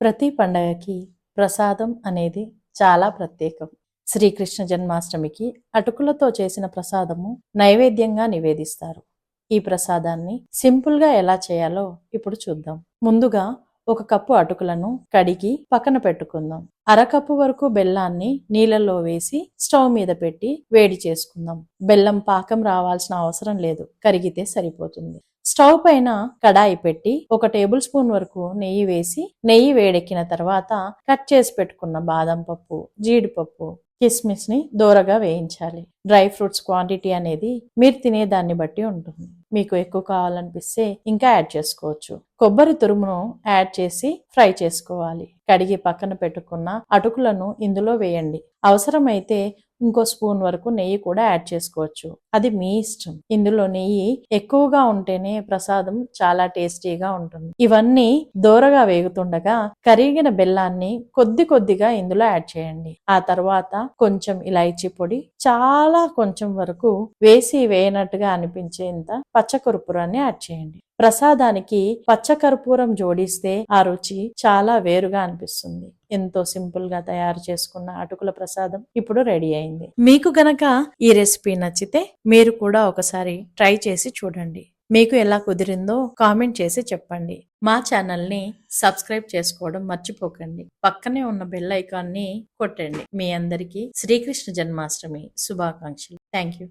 ప్రతి పండగకి ప్రసాదం అనేది చాలా ప్రత్యేకం. శ్రీకృష్ణ జన్మాష్టమికి అటుకులతో చేసిన ప్రసాదము నైవేద్యంగా నివేదిస్తారు. ఈ ప్రసాదాన్ని సింపుల్గా ఎలా చేయాలో ఇప్పుడు చూద్దాం. ముందుగా ఒక కప్పు అటుకులను కడిగి పక్కన పెట్టుకుందాం. అరకప్పు వరకు బెల్లాన్ని నీళ్ళల్లో వేసి స్టవ్ మీద పెట్టి వేడి చేసుకుందాం. బెల్లం పాకం రావాల్సిన అవసరం లేదు. కరిగితే సరిపోతుంది. స్టవ్ పైన కడాయి పెట్టి ఒక టేబుల్ స్పూన్ వరకు నెయ్యి వేసి నెయ్యి వేడెక్కిన తర్వాత కట్ చేసి పెట్టుకున్న బాదం పప్పు జీడిపప్పు కిస్మిస్ని దూరగా వేయించాలి. డ్రై ఫ్రూట్స్ క్వాంటిటీ అనేది మీరు తినే దాన్ని బట్టి ఉంటుంది. మీకు ఎక్కువ కావాలనిపిస్తే ఇంకా యాడ్ చేసుకోవచ్చు. కొబ్బరి తురుమును యాడ్ చేసి ఫ్రై చేసుకోవాలి. కడిగి పక్కన పెట్టుకున్న అటుకులను ఇందులో వేయండి. అవసరమైతే ఇంకో స్పూన్ వరకు నెయ్యి కూడా యాడ్ చేసుకోవచ్చు. అది మీ ఇష్టం. ఇందులో నెయ్యి ఎక్కువగా ఉంటేనే ప్రసాదం చాలా టేస్టీగా ఉంటుంది. ఇవన్నీ దోరగా వేగుతుండగా కరిగిన బెల్లాన్ని కొద్ది కొద్దిగా ఇందులో యాడ్ చేయండి. ఆ తర్వాత కొంచెం ఇలాయచీ పొడి చాలా కొంచెం వరకు వేసి వేయనట్టుగా అనిపించేంత పచ్చకర్పూరాన్ని యాడ్ చేయండి. ప్రసాదానికి పచ్చకర్పూరం జోడిస్తే ఆ రుచి చాలా వేరుగా అనిపిస్తుంది. ఎంతో సింపుల్గా తయారు చేసుకున్న అటుకుల ప్రసాదం ఇప్పుడు రెడీ అయింది. మీకు గనక ఈ రెసిపీ నచ్చితే మీరు కూడా ఒకసారి ట్రై చేసి చూడండి. మీకు ఎలా కుదిరిందో కామెంట్ చేసి చెప్పండి. మా ఛానల్ని సబ్స్క్రైబ్ చేసుకోవడం మర్చిపోకండి. పక్కనే ఉన్న బెల్ ఐకాన్ని కొట్టండి. మీ అందరికీ శ్రీకృష్ణ జన్మాష్టమి శుభాకాంక్షలు. Thank you